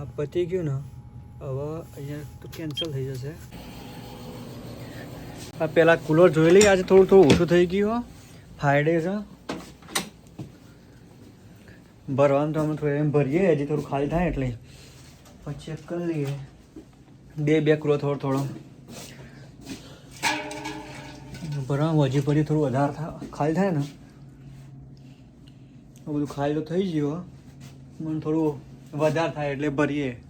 આ પતી ગયું ને, હવે અહીંયા તો કેન્સલ થઈ જશે. આ પહેલાં કુલર જોઈ લઈએ, આજે થોડું થોડું ઓછું થઈ ગયું ફ્રાઈડે છે. ભરવાનું તો અમે થોડું એમ ભરીએ, હજી થોડું ખાલી થાય એટલે. પછી ચેક કરી લઈએ. બે બે કુલો થોડો થોડો. ભરવામાં હજી પછી થોડું વધારે થાય ખાલી થાય ને. બધું ખાલી તો થઈ ગયું. મને થોડું વધારે થાય એટલે ભરીએ.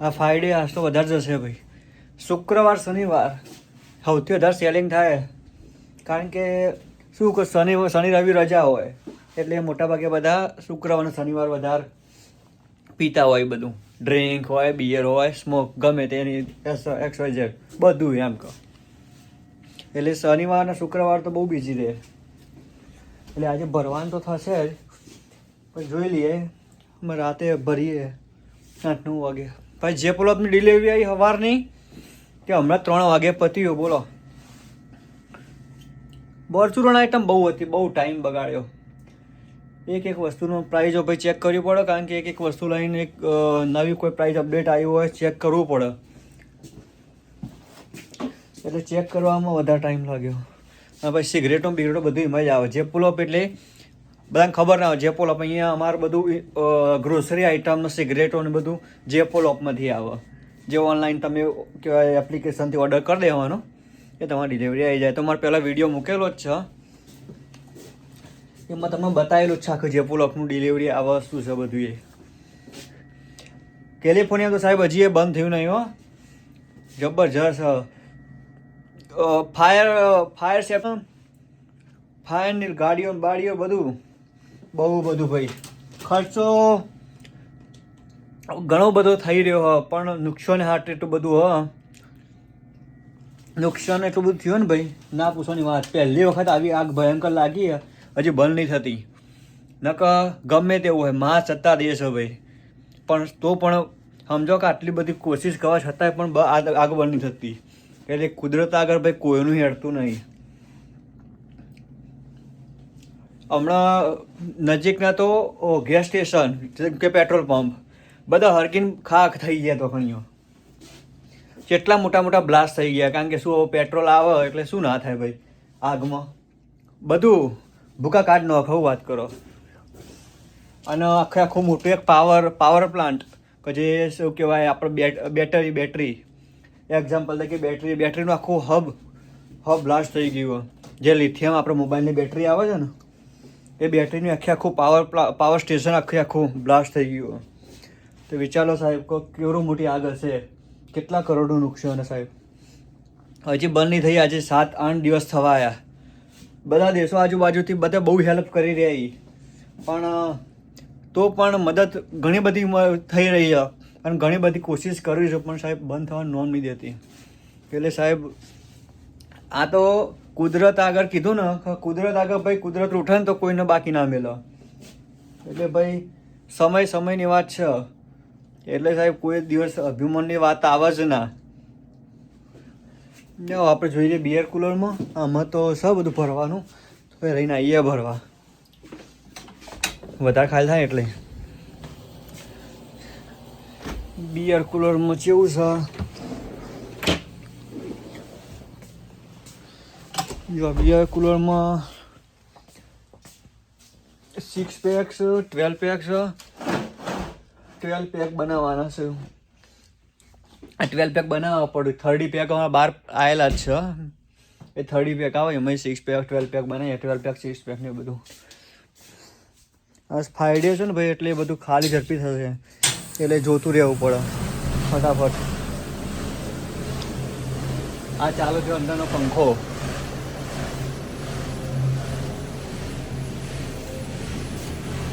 આ ફ્રાઈડે આજ તો વધારે જશે ભાઈ. શુક્રવાર, શનિવાર. સૌથી વધારે સેલિંગ થાય. કારણ કે શું કે શનિ શનિ, રવિ રજા હોય. એટલે મોટાભાગે બધા શુક્રવાર શનિવાર વધારે પીતા હોય બધું. ડ્રિંક હોય બિયર હોય સ્મોક ગમે તેની એક્સ, વાય, ઝેડ. બધું એમ કહો. એટલે શનિવાર અને શુક્રવાર તો બહુ બીજી રહે. એટલે આજે ભરવાનું તો થશે જ. પણ જોઈ લઈએ. અમે રાતે ભરીએ આઠ નવ વાગે. પછી જે પોલપની ડિલિવરી આવી સવારની કે હમણાં ત્રણ વાગે પત્યું બોલો. બરચુરણ આઈટમ બહુ હતી, બહુ ટાઈમ બગાડ્યો. એક એક વસ્તુનો પ્રાઇઝ ભાઈ ચેક કરવી પડે, કારણ કે એક એક વસ્તુ લઈને એક નવી કોઈ પ્રાઇઝ અપડેટ આવી હોય ચેક કરવું પડે. એટલે ચેક કરવામાં વધારે ટાઈમ લાગ્યો. પછી સિગરેટો બિગરેટો બધું એમાં જ આવે. જે પુલઅપ એટલે બધાને ખબર ના હોય, જે પોલઅપ અહીંયા અમારે બધું ગ્રોસરી આઇટમ સિગરેટો ને બધું જે પોલઅપમાંથી આવે. જે ઓનલાઈન તમે કહેવાય એપ્લિકેશનથી ઓર્ડર કરી દેવાનો, એ તમારી ડિલિવરી આવી જાય. તો મારે પહેલાં વીડિયો મૂકેલો જ છે. એમાં તમે બતાવેલું છે આખું જે પોલઅપનું ડિલિવરી આવે શું છે બધું એ. કેલિફોર્નિયા તો સાહેબ હજી એ બંધ થયું નહીં હો. જબરજસ્ત. ફાયર ફાયર સેફ ફાયરની ગાડીઓ, બાડીઓ બધું બહુ બધું ભાઈ. ખર્ચો ઘણો બધો થઈ રહ્યો હ, પણ નુકસાન હાટ એટલું બધું હ. નુકસાન એટલું બધું થયું ને ભાઈ. ના પૂછવાની વાત. પહેલી વખત આવી આગ ભયંકર લાગી હજી બંધ નહીં થતી. નક ગમે તેવું હોયમાં સત્તા દેશ હોય ભાઈ. પણ તો પણ સમજો કે આટલી બધી કોશિશ કરવા છતાંય પણ આગ બંધ નહીં થતી. એટલે કુદરત આગળ ભાઈ કોઈનું હેડતું નહીં. હમણાં નજીકના તો ગેસ સ્ટેશન જેમ કે પેટ્રોલ પંપ બધા હરકીન ખાખ થઈ ગયા તો ઘણીઓ કેટલા મોટા મોટા બ્લાસ્ટ થઈ ગયા, કારણ કે શું પેટ્રોલ આવે એટલે શું ના થાય ભાઈ, આગમાં. બધું ભૂકા કાઢ નાખો વાત કરો. અને આખે આખું મોટું એક પાવર પાવર પ્લાન્ટ કે જે શું કહેવાય આપણે બેટ બેટરી બેટરી એક્ઝામ્પલ તરીકે બેટરી બેટરીનું આખું હબ હબ બ્લાસ્ટ થઈ ગયું જે લિથિયમ આપણે મોબાઈલની બેટરી આવે છે ને, એ બેટરીનું આખી, આખું પાવર પાવર સ્ટેશન આખી, આખું બ્લાસ્ટ થઈ ગયું તો વિચારો સાહેબ કો કેવડું મોટી આગ હશે? કેટલા કરોડનું નુકસાન સાહેબ? હજી બંધ નહીં થઈ, આજે સાત, આઠ દિવસ થવા આવ્યા બધા દેશો આજુબાજુથી બધા બહુ હેલ્પ કરી રહ્યા. પણ તો પણ મદદ ઘણી બધી થઈ રહી છે. અને ઘણી બધી કોશિશ કરવી છે, પણ સાહેબ બંધ થવાની નોમ નહીં દેતી. એટલે સાહેબ, આ તો કુદરત આગળ કીધું ને કુદરત આગળ ભાઈ કુદરત ઉઠે ને તો કોઈને બાકી ના મેલો. એટલે ભાઈ, સમય સમયની વાત છે. એટલે સાહેબ, કોઈ દિવસ અભિમાનની વાત આવે જ ના. આપણે જોઈએ બિયર કુલરમાં આમાં તો સબ બધું ભરવાનું. તો રહીને આવીએ ભરવા. વધારે ખાલી થાય એટલે. બિયર કુલરમાં કેવું છે? જો beer કુલરમાં six packs twelve packs twelve pack બનાવવાના છે. આ ટ્વેલ્વ પેક બનાવવા પડ્યું થર્ટી પેક અમારા બાર આવેલા જ છે. એ થર્ટી પેક આવે એમાં સિક્સ પેક ટ્વેલ્વ પેક બનાવીએ ટ્વેલ્વ પેક સિક્સ પેક ને બધું. બસ ફાઈવ ડે છે ને ભાઈ, એટલે એ બધું ખાલી ઝડપી થશે. એટલે જોતું રહેવું પડે. ફટાફટ. આ ચાલુ થયો અંદરનો પંખો.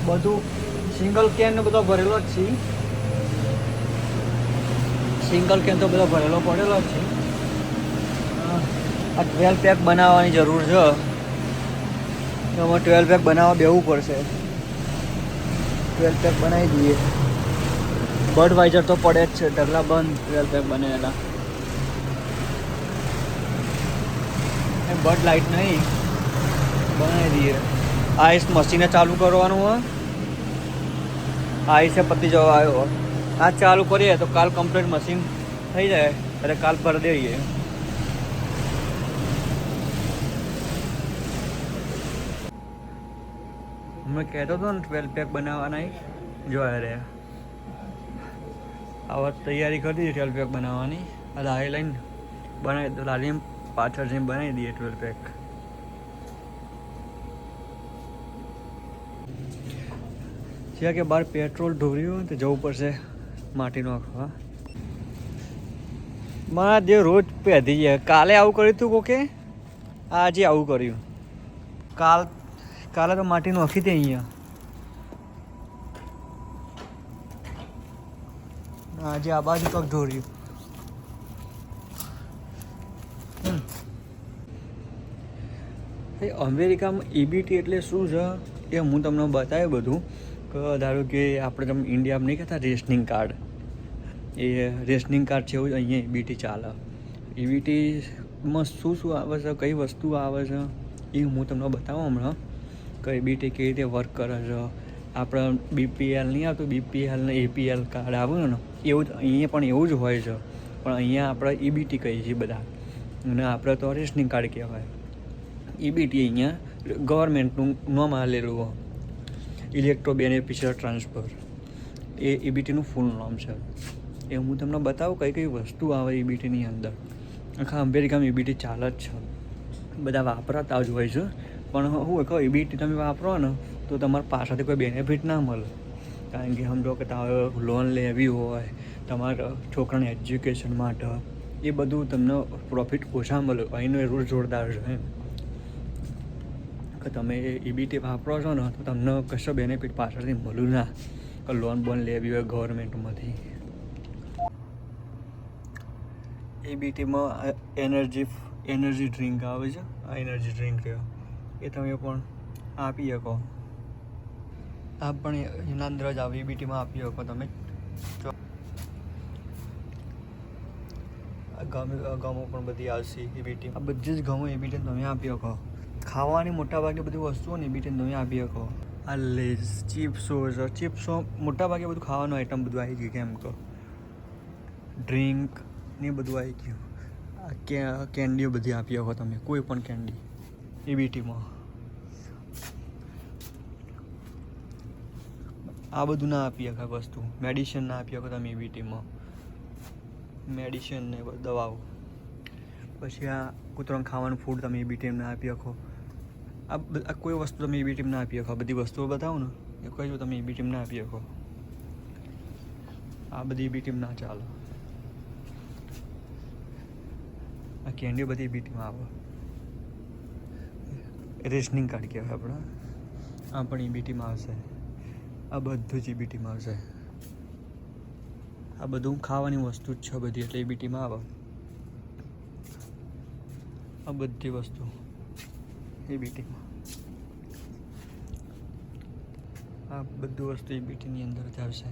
બધું સિંગલ કેન ને બધો ભરેલો જ છે. સિંગલ કેન તો બધો ભરેલો પડેલો જ છે. આ ટ્વેલ્વ પેક બનાવવાની જરૂર છે. તો અમારે ટ્વેલ્વ પેક બનાવવા બેવું પડશે. ટ્વેલ્વ પેક બનાવી દઈએ. બર્ડ વાઇઝર તો પડે જ છે, ઢગલા બંધ ટ્વેલ્વ પેક બનેલા. બર્ડ લાઇટ નહીં, બનાવી દઈએ. આઈસ મશીને ચાલુ કરવાનું હોય આઈસે પતી જવા આવ્યો આ ચાલુ કરીએ તો કાલ કમ્પ્લીટ મશીન થઈ જાય, એટલે કાલ ભરી દઈએ. મેં કહેતો હતો ને ટ્વેલ્વ પેક બનાવવાના જોયા રહ્યા. આ વાત તૈયારી કરી દીધી ટ્વેલ્વ પેક બનાવવાની. આ લારી લઈને બનાવી દો લારી પાછળ જઈને બનાવી દઈએ ટ્વેલ્વ પેક જ્યાં કે બહાર પેટ્રોલ ઢોર્યું તો જવું પડશે માટી નાખવા મારા જે રોજ પહેરી જાય કાલે આવું કર્યું હતું કોકે? આજે આવું કર્યું. કાલ, કાલે તો માટી નાખી હતી અહીંયા. આજે આ બાજુ કંઈક ઢોર્યું અમેરિકામાં ઈબીટી એટલે શું છે? એ હું તમને બતાવ્યું બધું, કે ધારો કે આપણે તમે ઇન્ડિયામાં નહીં કહેતા, રેશનિંગ કાર્ડ. એ રેશનિંગ કાર્ડ છે એવું જ અહીંયા ઈબીટી ચાલે. ઈબીટીમાં શું શું આવે છે, કઈ વસ્તુ આવે છે, એ હું તમને બતાવું હમણાં, કે ઈબીટી કેવી રીતે વર્ક કરે છે આપણે બીપીએલ નહીં આવતું બીપીએલ ને એપીએલ કાર્ડ આવ્યું ને, એવું જ, અહીંયા પણ એવું જ હોય છે. પણ અહીંયા આપણે ઈબીટી કહીએ છીએ બધા. અને આપણે તો રેશનિંગ કાર્ડ કહેવાય. ઈબીટી અહીંયા ગવર્મેન્ટનું નામ આલેલું હોય. ઇલેક્ટ્રો બેનિફિશિયર ટ્રાન્સફર એ ઈબીટીનું ફૂલ નામ છે. એ હું તમને બતાવું કઈ કઈ વસ્તુ આવે ઈબીટીની અંદર. આખા અમેરિકામાં ઈબીટી ચાલે જ છે. બધા વાપરાતા જ હોય છે. પણ હું કહો ઈબીટી તમે વાપરો ને તો તમારા પાછળથી કોઈ બેનિફિટ ના મળે. કારણ કે સમજો કે તમારે લોન લેવી હોય, તમારા છોકરાને એજ્યુકેશન માટે, એ બધું તમને પ્રોફિટ ઓછા મળે. અહીંનો એ જોરદાર છે એમ. કે તમે ઈબીટી વાપરો છો ને, તો તમને કશો બેનિફિટ પાછળથી મળ્યું ના. કે લોન બોન લેવી હોય ગવર્મેન્ટમાંથી ઈબીટીમાં એનર્જી એનર્જી ડ્રિંક આવે છે. એનર્જી ડ્રિંક એ તમે પણ આપી શકો. આ પણ એના અંદર જ આવે ઈબીટીમાં આપી શકો તમે. આ ગમે પણ બધી આવશે એબીટી આ બધી જ ગમો એબીટી તમે આપી શકો. ખાવાની મોટાભાગે બધી વસ્તુઓ ને ઈબીટી તમે આપી શકો. આ લેઝ ચિપ્સો ચિપ્સો મોટાભાગે બધું ખાવાનું આઈટમ બધું આવી ગયું, કેમ કહો ડ્રિંક ને બધું આવી ગયું. આ કેન્ડીઓ બધી આપી શકો તમે, કોઈ પણ કેન્ડી ઈબીટીમાં આ બધું ના આપી શકાય વસ્તુ. મેડિસિન ના આપી શકો તમે ઈબીટીમાં મેડિસિન ને દવાઓ. પછી આ કૂતરાને ખાવાનું ફૂડ તમે ઈબીટીમાં ના આપી શકો. આ કોઈ વસ્તુ તમે ઈબીટીમાં ના આપી શકો. બધી વસ્તુઓ બતાવો ને, એ કોઈ તમે ઈબીટીમાં ના આપી શકો. આ બધી ઈબીટીમાં ના ચાલો. આ કેન્ડીઓ બધી ઈબીટીમાં આવે. રેશનિંગ કાર્ડ કહેવાય આપણે. આ પણ ઈબીટીમાં આવશે. આ બધું જ ઈબીટીમાં આવશે. આ બધું ખાવાની વસ્તુ જ છે બધી, એટલે ઈબીટીમાં આવે. આ બધી વસ્તુ ઈબીટીમાં આ બધું વસ્તુ ઈબીટીની અંદર જ આવશે.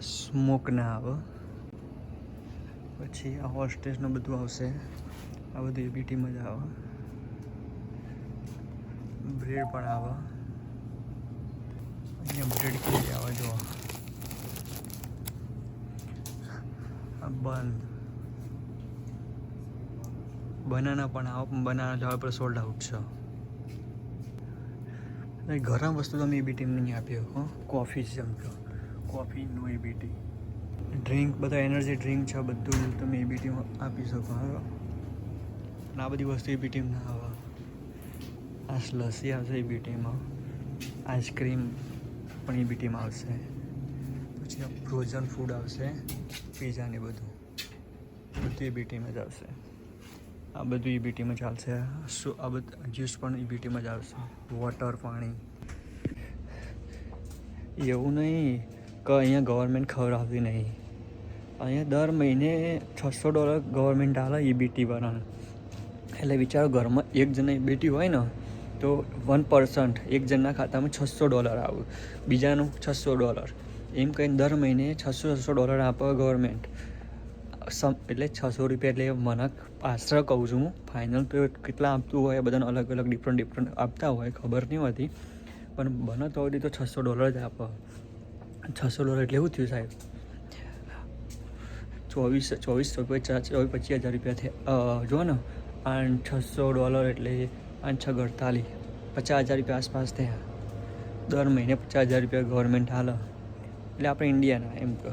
સ્મોક ના આવે. પછી આ હોસ્ટેસનું બધું આવશે. આ બધું એબીટીમાં જ આવે. બ્રેડ પણ આવે. અહીંયા કેવી આવે જો બંધ. બનાના પણ બનાના જવા પર સોલ્ડ આઉટ છે. ગરમ વસ્તુ તમે ઈબીટી નહીં આપી શકો કોફી એમ કહો. કોફી નો ઈબીટી ડ્રિંક બધા એનર્જી ડ્રિંક છે બધું તમે ઈબીટીમાં આપી શકો, હા. આ બધી વસ્તુ ઈબીટીમાં ના આવે. આ લસ્સી આવશે ટીમમાં આઈસ્ક્રીમ પણ ઈબીટીમાં આવશે. પછી ફ્રોઝન ફૂડ આવશે પીઝા ને બધું. બધું ઈબીટીમાં જ આવશે. આ બધું ઈબીટીમાં ચાલશે. શું આ બધું જ્યુસ પણ ઈબીટીમાં જ આવશે. વોટર પાણી. એવું નહીં કે અહીંયા ગવર્મેન્ટ ખવડાવતી નહીં. અહીંયા દર મહિને છસો ડોલર ગવર્મેન્ટ આલે ઈબીટી વાળાને. એટલે વિચારો ઘરમાં એક જણા ઈબીટી હોય ને તો વન પર્સન્ટ એક જણના ખાતામાં છસો ડોલર આવ્યું બીજાનું છસો ડોલર. એમ કહીને દર મહિને છસો છસો ડોલર આપે ગવર્મેન્ટ એટલે છસો રૂપિયા એટલે મને આશરે કહું છું હું ફાઇનલ તો કેટલા આપતું હોય બધાને અલગ અલગ ડિફરન્ટ ડિફરન્ટ આપતા હોય, ખબર નહીં હોતી. પણ બને તો તો છસો ડોલર જ આપે. છસો ડોલર એટલે એવું થયું સાહેબ? ચોવીસ ચોવીસ રૂપિયા ચોવીસ પચીસ હજાર રૂપિયા થયા. જો ને. આઠ છસો ડોલર એટલે આઠ છ અડતાલીસ પચાસ હજાર રૂપિયા આસપાસ થયા. દર મહિને પચાસ હજાર રૂપિયા ગવર્મેન્ટ હાલ. એટલે આપણે ઇન્ડિયાના એમ કહો.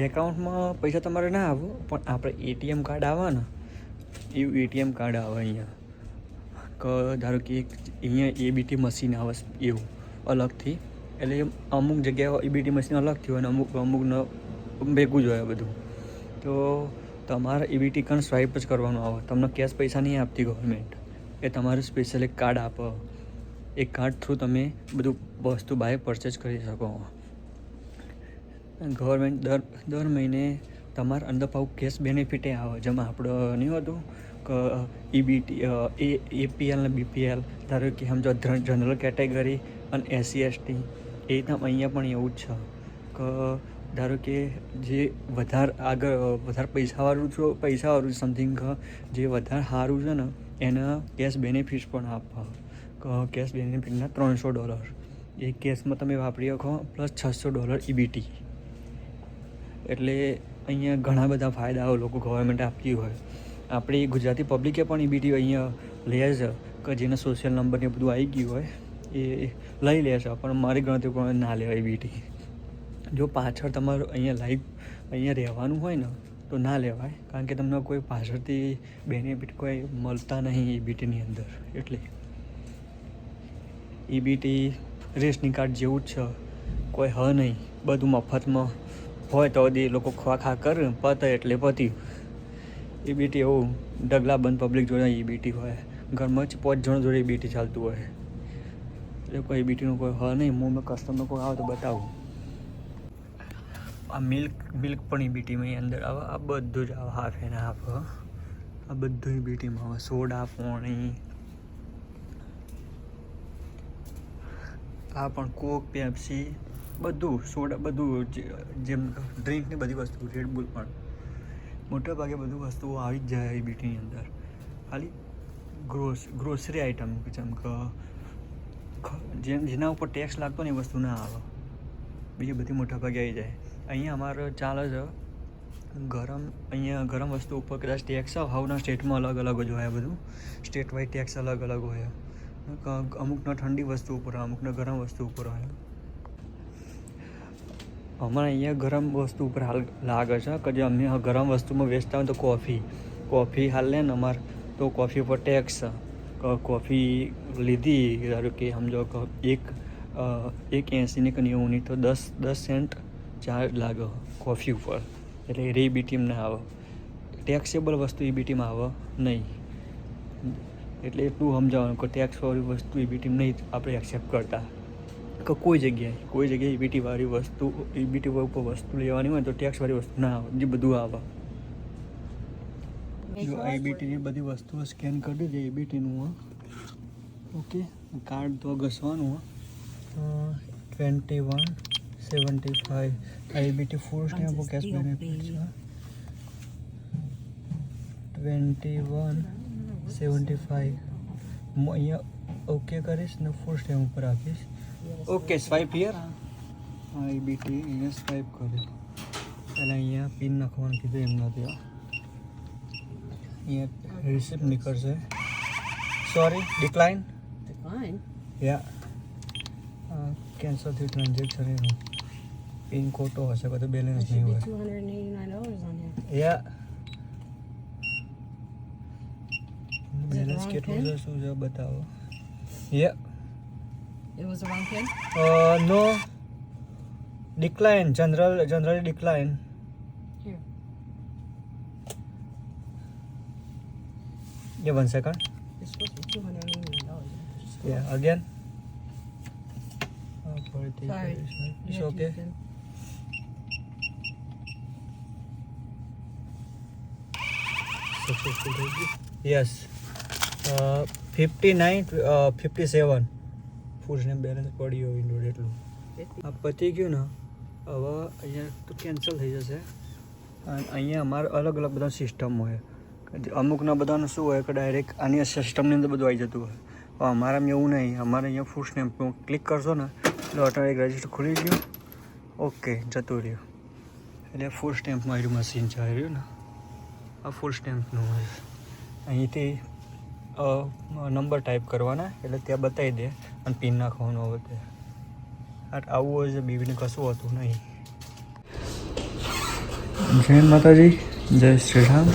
એકાઉન્ટમાં પૈસા તમારે ના આવે પણ આપણે એટીએમ કાર્ડ આવે ને એવું એટીએમ કાર્ડ આવે અહીંયા. કે, ધારો કે અહીંયા એબીટી મશીન આવે એવું, અલગથી. એટલે અમુક જગ્યાએ એબીટી મશીન અલગથી હોય અને અમુક અમુકનો ભેગું જ હોય બધું. તો તમારે ઈબીટી કાર્ડ સ્વાઇપ જ કરવાનું આવે. તમને કેશ પૈસા નહીં આપતી ગવર્મેન્ટ એ તમારું સ્પેશિયલ એક કાર્ડ આપો. એ કાર્ડ થ્રુ તમે બધું વસ્તુ બાય પરચેસ કરી શકો. ગવર્મેન્ટ દર દર મહિને તમારા અંદર પાઉ કેશ બેનિફિટે આવે. જેમાં આપણે નહીં હોતું કે ઈબીટી એ એપીએલ ને બીપીએલ ધારો કે સમજો જનરલ કેટેગરી અને એસસી એસટી એ રીતના અહીંયા પણ એવું જ છે. કે ધારો કે જે વધારે આગળ વધારે પૈસાવાળું છો, પૈસાવાળું સમથિંગ જે વધારે સારું છે ને, એના કેશ બેનિફિટ્સ પણ આપવા. કેશ બેનિફિટના ત્રણસો ડોલર એ કેશમાં તમે વાપરી શકો પ્લસ છસો ડોલર ઈબીટી એટલે અહીંયા ઘણા બધા ફાયદાઓ લોકો ગવર્મેન્ટ આપતી હોય. આપણી ગુજરાતી પબ્લિકે પણ ઈબીટી અહીંયા લે છે, કે જેને સોશિયલ નંબર ને બધું આવી ગયું હોય, એ લઈ લે છે, પણ મારી ગણતરી પણ ના લેવાય ઈબીટી જો પાછળ તમારું અહીંયા લાઈવ અહીંયા રહેવાનું હોય ને, તો ના લેવાય. કારણ કે તમને કોઈ પાછળથી બેનિફિટ કોઈ મળતા નહીં ઈબીટીની અંદર. એટલે ઈબીટી રેશનિંગ કાર્ડ જેવું જ છે. કોઈ હ નહીં. બધું મફતમાં હોય તો બધી લોકો ખવા ખા કરે, પતે એટલે પત્યું ઈબીટી એવું ઢગલા બંધ પબ્લિક જોડે ઈબીટી હોય. ઘરમાં જ પાંચ જણ જોડે ઈબીટી ચાલતું હોય. એટલે કોઈ ઈબીટીનું કોઈ હ નહીં. હું કસ્ટમર કોઈ આવે તો બતાવું. આ મિલ્ક મિલ્ક પણ ઈબીટીમાં અંદર આવે, આ બધું જ આવે હાફ એને હાફ આ બધું ઈબીટીમાં આવે સોડા, પાણી. આ પણ કોક, પેપ્સી, બધું, સોડા, બધું જેમ ડ્રિંકની બધી વસ્તુ રેડબુલ પણ. મોટા ભાગે બધું વસ્તુઓ આવી જ જાય બીટીની અંદર. ખાલી ગ્રોસ ગ્રોસરી આઇટમ જેમ કે, જેમ જેના ઉપર ટેક્સ લાગતો ને એ વસ્તુ ના આવે. બીજી બધી મોટા ભાગે આવી જાય. અહીંયા અમારે ચાલે છે, ગરમ, અહીંયા ગરમ વસ્તુ ઉપર કદાચ ટેક્સ હાઉના સ્ટેટમાં અલગ અલગ જ હોય બધું. સ્ટેટ વાઇઝ ટેક્સ અલગ અલગ હોય. અમુકના ઠંડી વસ્તુ ઉપર હોય, અમુકના ગરમ વસ્તુ ઉપર હોય. અમારે અહીંયા ગરમ વસ્તુ ઉપર હાલ લાગે છે, કે જે અમને ગરમ વસ્તુમાં વેચતા હોય તો કોફી કોફી હાલ લે ને અમારે, તો કોફી ઉપર ટેક્સ કોફી લીધી, ધારો કે સમજો એક એક એંસીની કે નેવુંની તો દસ દસ સેન્ટ ચાર્જ લાગે કોફી ઉપર. એટલે એ બીટીમ ના આવે. ટેક્સેબલ વસ્તુ એ બીટીમાં આવે નહીં. એટલે એટલું સમજાવવાનું કે ટેક્સવાળી વસ્તુ એ બીટીમ નહીં આપણે એક્સેપ્ટ કરતા. કે કોઈ જગ્યાએ કોઈ જગ્યાએ ઈબીટી વાળી વસ્તુ ઈબીટી ઉપર વસ્તુ લેવાની હોય તો ટેક્સવાળી વસ્તુ ના આવે જે બધું આવે. જો આઈબીટીની બધી વસ્તુઓ સ્કેન કરી દીધી આઈબીટીનું ઓકે? કાર્ડ તો ઘસવાનું twenty one seventy five EBT full stamp cash benefit છે ટ્વેન્ટી વન સેવન્ટી ફાઈવ હું અહીંયા ઓકે કરીશ ને ફૂલ સ્ટેમ્પ ઉપર આપીશ ઓકે સ્વાઇપ હિયર આઈબીટી અહીંયા સ્વાઇપ કર્યું પહેલાં અહીંયા પિન નાખવાનું કીધું એમના ત્યાં અહીંયા રિસિપ્ટ નીકળશે સોરી ડિક્લાઇન Decline. યા કેન્સલ થયું ટ્રાન્ઝેક્શન એનું પિન ખોટો હશે બધું બેલેન્સ નહીં હોય. યા બેલેન્સ કેટલું? છે શું છે બતાવો યા It was the wrong pin? No decline general generally decline Here. Yeah, one second. It's supposed to be two hundred and eighty-nine dollars. Yeah, again. Sorry. It's okay. use થઈ ગયું. Yes. Uh, 59, uh, 57. ફૂલ ને balance પડ્યો window એટલું આ પતી ગયું ને હવે અહીંયા તો કેન્સલ થઈ જશે અને અહીંયા અમારે અલગ અલગ બધા સિસ્ટમ હોય અમુકના બધાનું શું હોય કે ડાયરેક્ટ આની સિસ્ટમની અંદર બધું આવી જતું હોય અમારા એવું નહીં અમારે અહીંયા ફૂડ સ્ટેમ્પ ક્લિક કરશો ને એટલે ઓટોમેટિક રજિસ્ટર ખુલી ગયું. ઓકે જતું રહ્યું. એટલે ફૂલ સ્ટેમ્પમાં માર્યું મશીન છે રહ્યું ને. આ ફૂલ સ્ટેમ્પનું અહીંથી નંબર ટાઈપ કરવાના, એટલે ત્યાં બતાવી દે અને પિન નાખવાનો હવે તે. આવું હોય છે બીવીને કશું હોતું નહીં. જય માતાજી, જય શ્રી રામ.